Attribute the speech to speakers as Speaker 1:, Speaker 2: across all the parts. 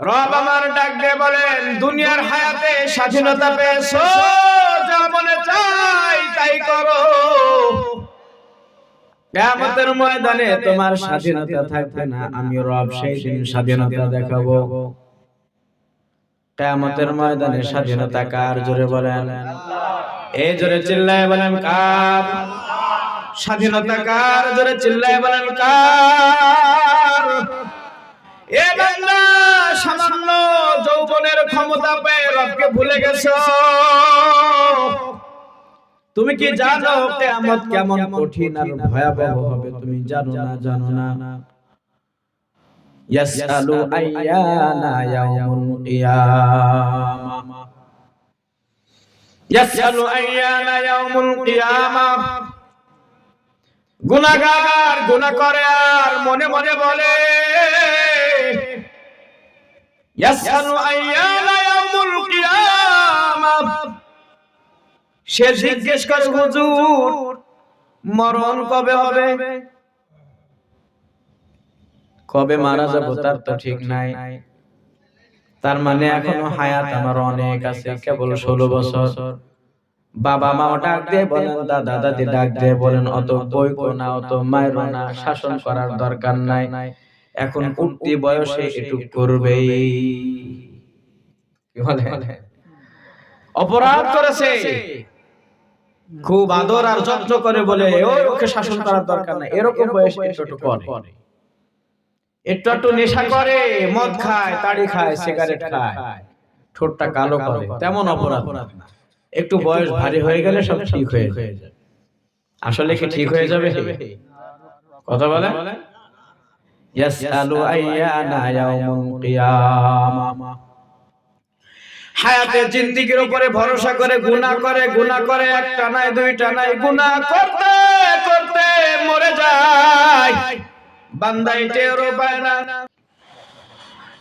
Speaker 1: রব আমার বলেন, দুনিয়ার হায়াতে স্বাধীনতা পেয়েছ, যা চাই তাই করো। ময়দানে তোমার স্বাধীনতা থাকবে না, আমি কার? জোরে বলেন। এই জোরে চিল্লায় বলেন, কার? স্বাধীনতা কার? জোরে চিল্লায় বলেন, কার? এ বান্দা, সামান্য যৌবনের ক্ষমতা পেয়ে রবকে ভুলে গেছো? তুমি কি জানো কিয়ামত কেমন কঠিন আর ভয়াবহ হবে? তুমি জানো না জানো না। ইয়াসআলু আইয়ানা ইয়াউমুল কিয়ামা। ইয়াসআলু আইয়ানা ইয়াউমুল কিয়ামা। গুনাহগার গুনাহ করে আর মনে মনে বলে সে জিজ্ঞেস করে, হুজুর, মরণ কবে হবে? কবে মারা যাব তার তো ঠিক নাই। তার মানে এখনও হায়াত আমার অনেক আছে, কেবল ষোলো বছর। বাবা মাও ডাক দিয়ে বলেন, দাদা দাদি ডাক দিয়ে বলেন, অত বই না অত মায়ের না, শাসন করার দরকার নাই। এখন উঠতি বয়সে একটু করবেই। অপরাধ করেছে। খুব আদর আর যত্ন করে বলে ওকে শাসন করার দরকার নাই। এরকম বয়সে একটু একটু করে একটু একটু নেশা করে, মদ খায়, তাড়ি খায়, সিগারেট খায়, ঠোঁটটা কালো করে, তেমন অপরাধ না। একটু বয়স ভারী হয়ে গেলে সব ঠিক হয়ে যায়। আসলে কি ঠিক হয়ে যাবে? কথা বলে? ইয়াসআলু আইয়ানা ইয়াউমুল কিয়ামা। হায়াতে জিন্দিগির উপরে ভরসা করে গুনাহ করে গুনাহ করে একটা নাই দুইটা নাই গুনাহ করতে করতে মরে যায়। বান্দাই টেরও পায় না।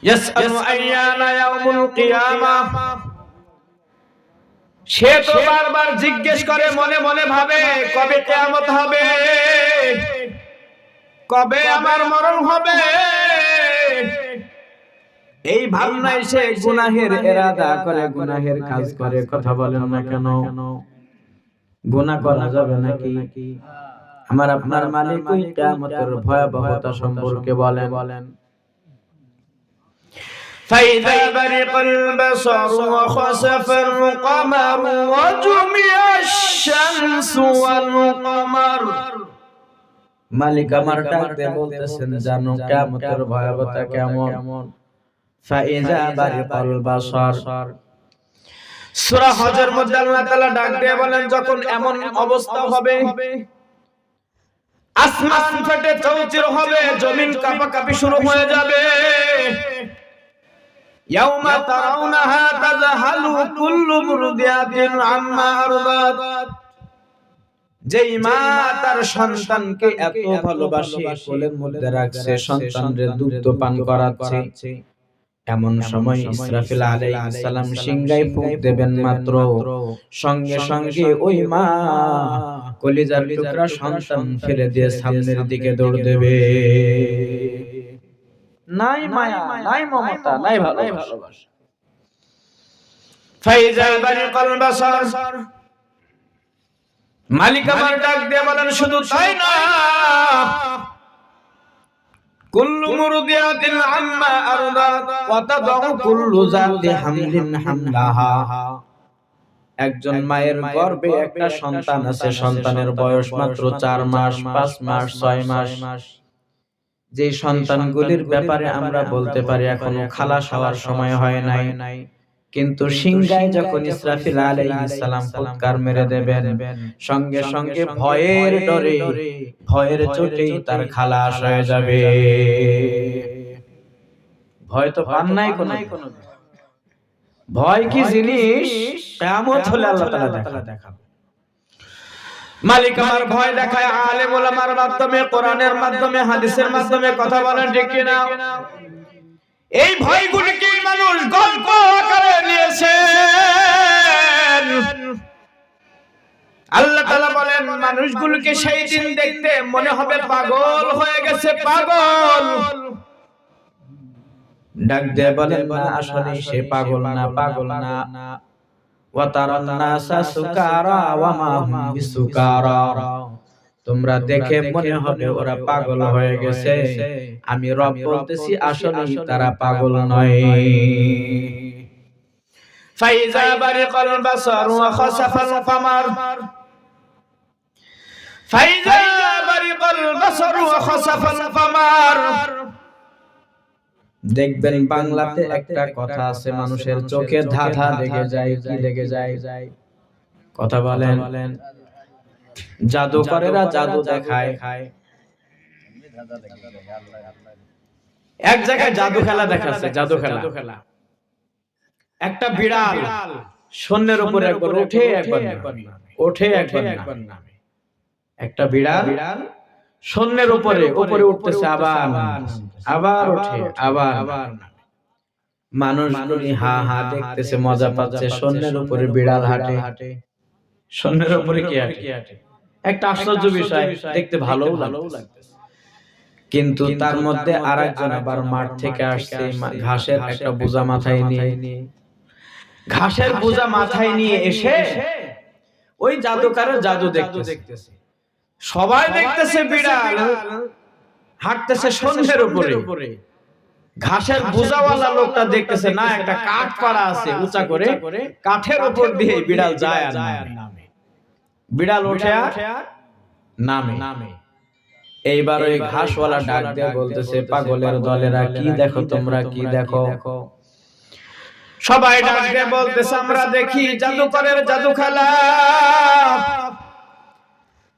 Speaker 1: ইয়াসআলু আইয়ানা ইয়াউমুল কিয়ামা। সে তো বারবার জিজ্ঞেস করে, মনে মনে ভাবে, কবে কিয়ামত হবে? কবে আমার মরণ হবে? এই ভাবনায় সে গুনাহের এরাদা করে, গুনাহের কাজ করে, কথা বলেন না কেন? গুনা করা যাবে নাকি? আমার আপনার মালিক ওই কিয়ামতের ভয়াবহতা সম্পর্কে বলেন বলেন। فإذا برق البصر وخسف القمر وجمع الشمس والقمر মালিক আমার ডাক দিয়ে বলতেছেন জানো কিয়ামতের ভয়াবহতা কেমন ফাইজা বারিকাল বাসার সূরা হজের মধ্যে আল্লাহ তাআলা ডাক দিয়ে বলেন যখন এমন অবস্থা হবে আসমান ফেটে চৌচির হবে জমিন কাঁপাকাঁপি শুরু হয়ে যাবে কুল্লু মুরদিয়াতিন আম্মা আরদাত। যেই মা তার সন্তানকে এত ভালোবাসে, কোলের মধ্যে রাখছে, সন্তানরে দুধ পান করাচ্ছে। এমন সময় ইসরাফিল আলাইহিস সিংগাই ফুঁক দেবেন মাত্র। সঙ্গে সঙ্গে ওই মা কলিজার টুকরা সন্তান ফেলে দিয়ে সামনের দিকে দৌড় দেবে। নাই মায়া নাই মমতা নাই ভালোবাসা। মালিক আমার ডাক দিয়ে বলেন শুধু তাই না। কুল্লু মুরদিয়াতিন আম্মা আরদাত ওয়া তাদউ কুল্লু জাতি হামলিন হামলাহা। একজন মায়ের গর্ভে একটা সন্তান আছে সন্তানের বয়স মাত্র চার মাস পাঁচ মাস ছয় মাস। মাস। যে সন্তানগুলির ব্যাপারে আমরা বলতে পারি এখনও খালাস হওয়ার সময় হয় নাই। কিন্তু সিংগায় যখন ইসরাফিল সালাম ফুৎকার মেরে দেবেন সঙ্গে সঙ্গে ভয়ের ডরে ভয়ের চোটেই তার খালাস হয়ে যাবে। ভয় তো পান নাই কোনো ভয় কি জিনিস? কিয়ামত হলে আল্লাহ তাআলা দেখাবে। মালিক আমার ভয় দেখায়, আলেম ওলামার মাধ্যমে, কোরআনের মাধ্যমে, হাদিসের মাধ্যমে কথা বলেন, ঠিক কি না এই ভয়গুলিকে মানুষ গল্প আকারে নিয়েছে আল্লাহ তাআলা বলেন, মানুষগুলোকে সেই দিন দেখতে মনে হবে পাগল হয়ে গেছে, পাগল। ডাক দিয়ে বলেন, না, আসলে সে পাগল না পাগল না। তোমরা দেখে মনে হবে ওরা পাগল হয়ে গেছে। আমি রব বলতেছি আসলে তারা পাগল নয়। ফাইজা বারিকাল বাসার ওয়া খাসাফাল কামার। ফাইজা বারিকাল বাসার ওয়া খাসাফাল কামার। দেখবেন বাংলাতে একটা কথা আছে মানুষের চোখে ধাঁধা লেগে যায় কি লেগে যায়? কথা বলেন। জাদুকরেরা জাদু দেখায়। এক জায়গায় জাদু খেলা দেখাচ্ছে জাদু খেলা। একটা বিড়াল শূন্যের উপরে একবার ওঠে একবার ওঠে একবার নামে। একটা বিড়াল শূন্যের উপরে উপরে উঠতেছে আবার আবার ওঠে আবার নামে। মানুষ হা হা দেখতেছে মজা পাচ্ছে শূন্যের উপরে বিড়াল হাঁটে। শূন্যের উপরে কি হাঁটে? একটা আশ্চর্য বিষয় দেখতে ভালো ভালো লাগতেছে। কিন্তু তার মধ্যে আর একজন আবার মাঠ থেকে আসছে ঘাসের একটা বোঝা মাথায় নিয়ে। ঘাসের বোঝা মাথায় নিয়ে এসে ওই জাদুকারের জাদু দেখতেছে। সবাই দেখতেছে বিড়াল। হাঁটতেছে সন্ধ্যের উপরে ঘাসের বোঝাওয়ালা লোকটা দেখতেছে না একটা কাঠ পাড়া আছে উঁচা করে কাঠের উপর দিয়ে বিড়াল যায় আর নামে। বিড়াল ওঠে আর নামে। নামে। এইবার ওই ঘাসওয়ালা ডাক দিয়ে বলতেছে পাগলের দলেরা কি দেখো তোমরা কি দেখো? সবাই ডাক দিয়ে বলতেছে আমরা দেখি জাদুকরের জাদু খেলা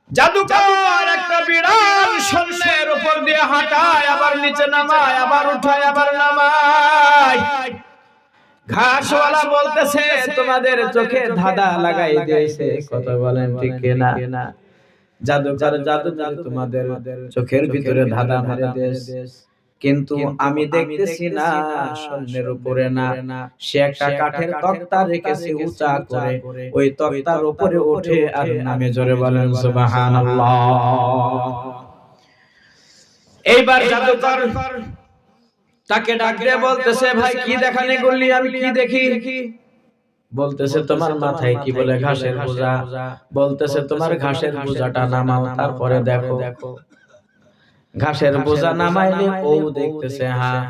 Speaker 1: জাদুকর একটা বিড়াল সন্ধ্যের উপর দিয়ে হাঁটায়, আবার নিচে নামায়, আবার উঠায়, আবার নামায়। ঘাসওয়ালা বলতেছে, তোমাদের চোখে ধাঁধা লাগাই দিয়েছে। কথা বলেন ঠিক না জাদুকর জাদু তোমাদের চোখের ভিতরে ধাঁধা মারা দিয়েছে কিন্তু আমি দেখতেছি না শূন্যের উপরে না। সে একটা কাঠের তক্তা রেখেছে উঁচা করে। ওই তক্তার উপরে ওঠে আর নামে জোরে বলেন সুবহানাল্লাহ। এইবার জাদুকর তাকে ডাক দিয়ে বলতেছে ভাই কি দেখানে করলি? আমি কি দেখি? বলতেছে তোমার মাথায় কি বলে ঘাসের বোঝা? বলতেছে তোমার ঘাসের বোঝাটা নামাও তারপরে দেখো। ঘাসের বোঝা নামাইলে ও দেখতেছে হ্যাঁ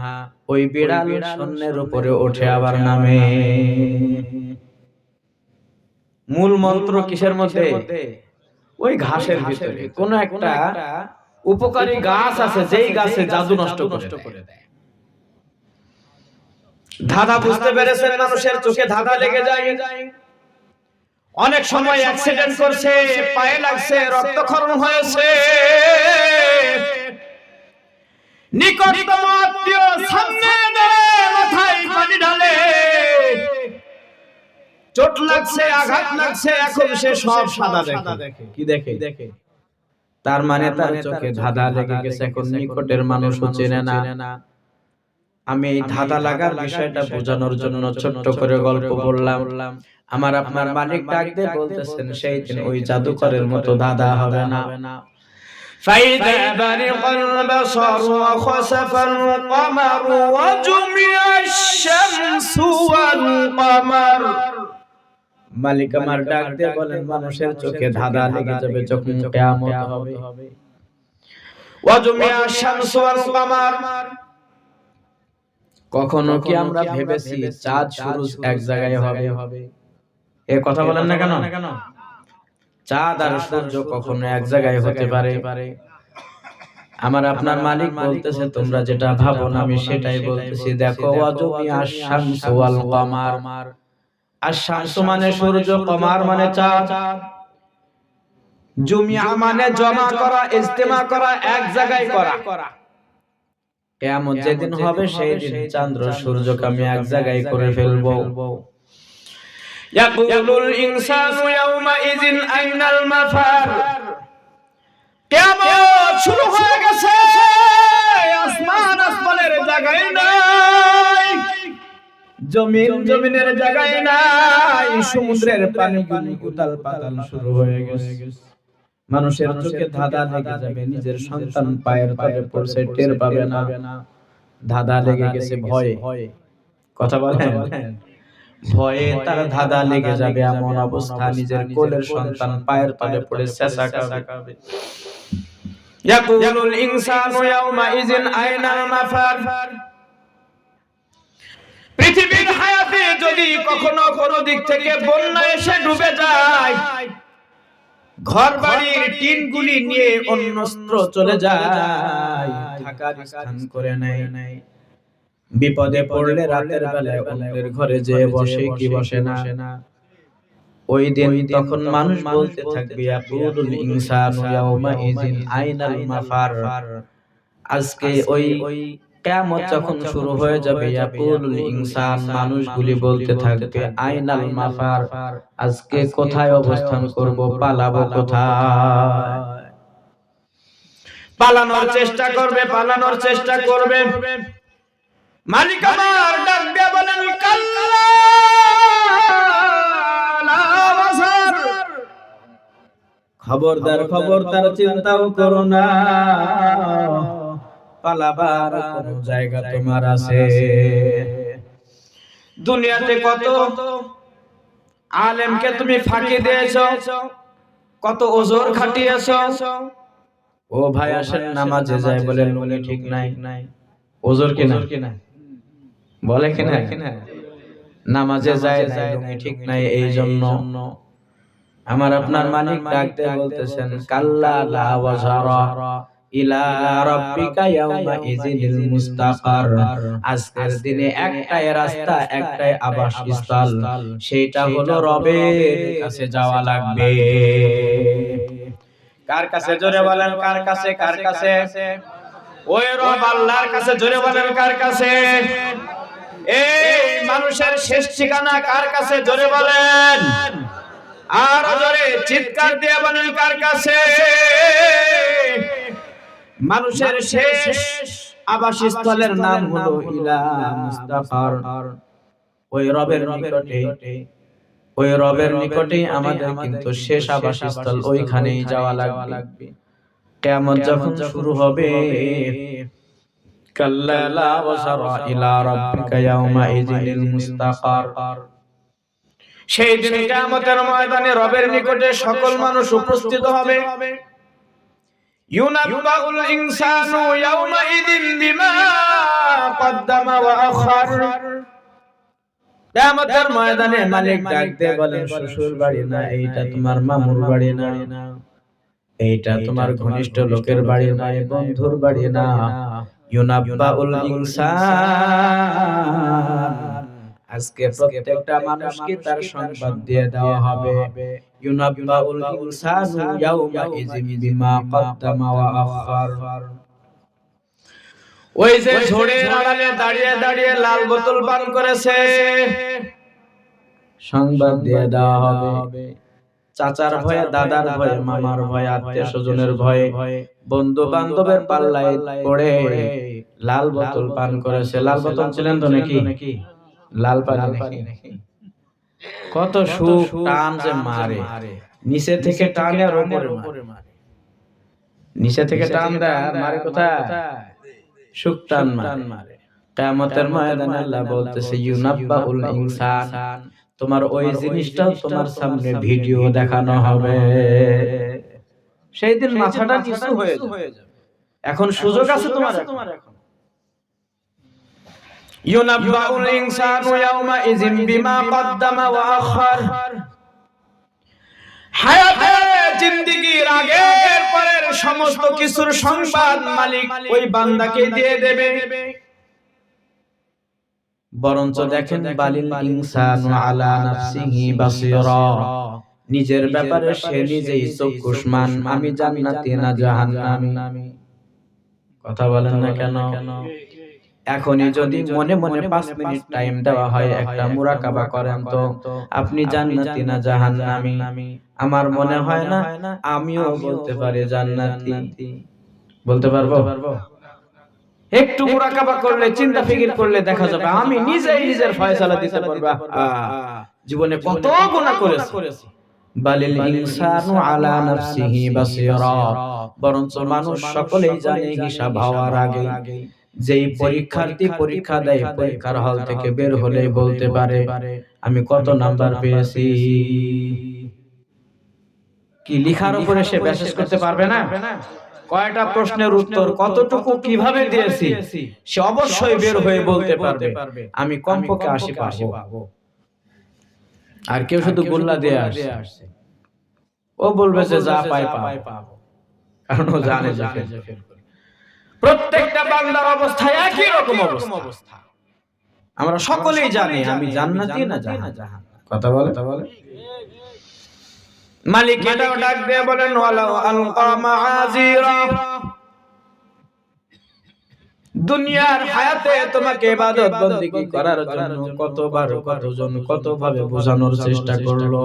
Speaker 1: ওই বিড়াল শূন্যের উপরে ওঠে আবার নামে। মূল মন্ত্র কিসের মধ্যে? ওই ঘাসের ভিতরে। কোন একটা উপকারী গাছ আছে যেই গাছে জাদু নষ্ট করে দেয়। ধাঁধা বুঝতে পেরেছেন মানুষের চোখে ধাঁধা লেগে যায়? অনেক সময় অ্যাক্সিডেন্ট করছে পায়ে লাগছে রক্তক্ষরণ হয়েছে। নিকটতম আত্মীয় সামনে মাথায় পানি ঢালে। চোট লাগছে, আঘাত লাগছে, এখন সে সব সাদা দেখে। কি দেখে দেখে? তার মানে তার চোখে ধাঁধা লেগে গেছে, এখন নিকটের মানুষও চেনে না। আমি এই ধাঁধা লাগার বিষয়টা বোঝানোর জন্য ছোট্ট করে গল্প বললাম। আমার আপনার মালিক ডাক দিয়ে বলতেছেন, সেই দিন ওই জাদুকরের মতো ধাঁধা হবে না। فإذا برق البصر وخسف القمر وجمع الشمس والقمر মালিক আমার ডাক দিয়ে বলেন মানুষের চোখে ধাঁধা লেগে যাবে যখন কিয়ামত হবে ওয়াজুমিয়া শামস ওয়াল কামার কখনো কি আমরা ভেবেছি চাঁদ সূরজ এক জায়গায় হবে এ কথা বলেন না কেন চাঁদ আর সূর্য কখনো এক জায়গায় হতে পারে। আমার আপনার মালিক বলতেছে তোমরা যেটা ভাবো না আমি সেটাই বলতেছি। দেখো ওয়াজুমিয়া শামস ওয়াল কামার। আর শামস মানে সূর্য কমার মানে চাঁদ। জুমিয়া মানে জমা করা ইজতেমা করা এক জায়গায় করা। কেমন যেদিন হবে সেই দিন চন্দ্র সূর্যকে আমি এক জায়গায় করে ফেলব। ইয়াকুলুল ইনসানু ইয়াউমাইযিন আইনাল মাফার। কিয়ামত শুরু হয়ে গেছে। আসমান আসমানের জায়গায় নাই। জমিন জমিনের জায়গায় নাই। সমুদ্রের পানি গুলি পাতাল শুরু হয়ে গেছে। মানুষের চোখে ধাঁধা লেগে যাবে, নিজের সন্তান পায়ের তলে পড়ছে, টের পাবে না। ধাঁধা লেগে গেছে ভয়ে। কথা বলেন? ভয়ে তার ধাঁধা লেগে যাবে এমন অবস্থা নিজের কোলের সন্তান পায়ের তলে পড়ে চেঁচা খাবে। ইয়াকুলুল ইনসানু ইয়াউমাইযিন আইনাল মাফার। পৃথিবীর হায়াতে যদি কখনো কোনো দিক থেকে বন্যা এসে ডুবে যায় ঘর বাড়ির টিনগুলি নিয়ে অন্যত্র চলে যায় থাকার স্থান করে নেয়। বিপদে পড়লে রাতের বেলায় অন্যের ঘরে যে বসে কি বসে না? ওই দিন তখন মানুষ বলতে থাকবে ইয়াকুলুল ইনসানু ইয়াউমা ইযিন আইনাল মাফার। আজকে ওই কিয়ামত যখন শুরু হয়ে যাবে ইয়াকুলুল ইনসান মানুষগুলি বলতে থাকবে আইনাল মাফার। আজকে কোথায় অবস্থান করব পালাবো কোথায়? পালানোর চেষ্টা করবে পালানোর চেষ্টা করবে। মালিক আমার ডাক দিয়ে বলেন কাল্লা খবরদার খবরদার চিন্তাও করো না। পালাবার কোন জায়গা তোমার আছে। দুনিয়াতে কত আলেমকে তুমি ফাঁকি দিয়েছ কত ওজোর খাটিয়েছো। ও ভাই আসেন নামাজে যায় বলে উনি ঠিক নাই। ওজোর কিনা? বলে কিনা নামাজে যায় না লুঙ্গি ঠিক নাই এই জন্য। আমার আপনার মালিক ডাকতে বলতেছেন কাল্লা লা ওয়াজারা ইলা রাব্বিকা ইয়াউমা ইযিনিল মুস্তাকার আজকের দিনে একটাই রাস্তা একটাই আবাসস্থল সেটা হলো রবের কাছে যাওয়া লাগবে। কার কাছে? জোরে বলেন কার কাছে? কার কাছে? ওই রব আল্লাহর কাছে জোরে বলেন কার কাছে? এই মানুষের শেষ ঠিকানা কার কাছে? জোরে বলেন। আর জোরে চিৎকার দিয়ে বলেন কার কাছে? মানুষের শেষ আবাসস্থলের নাম হলো ইলা মুস্তাফার। ওই রবের নিকটে, ওই রবের নিকটেই আমাদের কিন্তু শেষ আবাসস্থল ওইখানেই যাওয়া লাগবে। কেমন যখন শুরু হবে লা ওয়াসারা ইলা রাব্বিকা ইয়াউমা ইযিনিল মুস্তাকার সেই দিন ময়দানে রবের নিকটে সকল মানুষ উপস্থিত হবে। ইউনাব্বাউল ময়দানে মালিক বলেন, শ্বশুর বাড়ি না, এইটা তোমার মামুর বাড়ি না। এইটা তোমার ঘনিষ্ঠ লোকের বাড়ি না, বন্ধুর বাড়ি না। ইউনাব্বাউল ইনসান। আজকে প্রত্যেকটা মানুষকে তার সংবাদ দিয়ে দেওয়া হবে। ইউনাব্বাউল ইনসানু ইয়াউমা ইযিন বিমা কদ্দামা ওয়া আখার ওই যে ঝোড়ের আড়ালে দাঁড়িয়ে দাঁড়িয়ে লাল বোতল পান করেছে। সংবাদ দিয়ে দেওয়া হবে। চাচার ভয়ে দাদার ভয়ে মামার ভয়ে আত্মীয় স্বজনের ভয়ে বন্ধু বান্ধবের পাল্লায় পড়ে লাল বোতল পান করেছে। লাল বোতল ছিলেন তো নাকি? লাল পানি কত সুখ টান যে মারে। নিচে থেকে টানে আর উপরে মারে। নিচে থেকে টান দেয় মারে কোথায়? সুখ টান মারে। কিয়ামতের ময়দানে আল্লাহ বলতেছে ইউনাব্বাউল ইনসান। তোমার ওই জিনিসটাও তোমার সামনে ভিডিও দেখানো হবে। সেই দিন মাথাটা নিচু হয়ে যাবে। এখন সুযোগ আছে তোমার তোমার এখন। ইউনাব্বাউল ইনসানু ইয়াউমা ইযিন বিমা কদ্দামা ওয়া আখার হায়াতে জিন্দেগির আগের পরের সমস্ত কিছুর সংবাদ মালিক ওই বান্দাকে দিয়ে দেবে। বরঞ্চ দেখেন বালিল ইনসানু আলা নাফসিহি বাসীরা। নিজের ব্যাপারে সে নিজেই চক্ষুষ্মান আমি জান্নাতি না জাহান্নামী। কথা বলেন না কেন? এখনই যদি মনে মনে পাঁচ মিনিট টাইম দেওয়া হয় একটা মুরাকাবা করেন তো আপনি জান্নাতি না জাহান্নামী। আমার মনে হয় না আমিও বলতে পারি জান্নাতি। বলতে পারব? একটু মুরাকাবা করলে চিন্তা ফিকির করলে দেখা যাবে। আমি নিজেই নিজের ফয়সালা দিতে পারব। জীবনে কত গুনাহ করেছি। বালিল ইনসানু আলা নাফসিহি বাসীরা। বরঞ্চ মানুষ সকলেই জানে হিসাব হওয়ার আগে যেই পরীক্ষার্থী পরীক্ষা দেয় পরীক্ষার হল থেকে বের হলে বলতে পারে আমি কত নাম্বার পেয়েছি। কি লিখার উপরে সে মেসেজ করতে পারবে না? কয়টা প্রশ্নের উত্তর কতটুকু কীভাবে দিয়েছি সে অবশ্যই বের হয়ে বলতে পারবে। আমি কমপক্ষে আশি পাবো। আর কেউ শুধু গোল্লা দিয়ে আসছে। ও বলবে যে যা পাই পাবো। কারণ ও জানে যে প্রত্যেকটা বান্দার অবস্থা একই রকম অবস্থা। আমরা সকলেই জানি আমি জান্নাতি না জাহান্নাম। কথা বলে? কথা বলে? মালিক এটাও ডাক দিয়ে বলেন ওয়ালাউ আলকা মাআজিরা দুনিয়ার হায়াতে তোমাকে ইবাদত করার জন্য কতবার কতজন কতভাবে বোঝানোর চেষ্টা করল।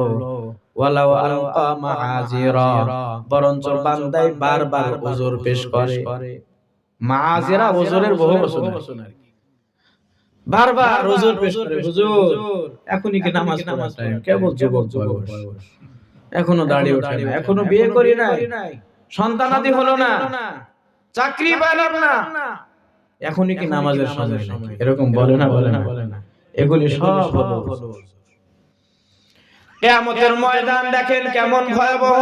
Speaker 1: ওয়ালাউ আলকা মাআজিরা বরঞ্চ বান্দাই বারবার ওজর পেশ করে। মাআজিরা ওজরের বহু বচন আর কি। বারবার ওজর পেশ করে হুজুর এখনই কি নামাজ পড়ার টাইম কেবল যুবক বয়স। এখনও দাঁড়িয়ে ওঠে না এখনও বিয়ে করি নাই সন্তানাদি হলো না চাকরি পাইলাম না। এখনই কি নামাজের সময় এরকম বলে না বলে না। বলে না। এগুলি সব হলো কেয়ামতের ময়দান দেখেন কেমন ভয়াবহ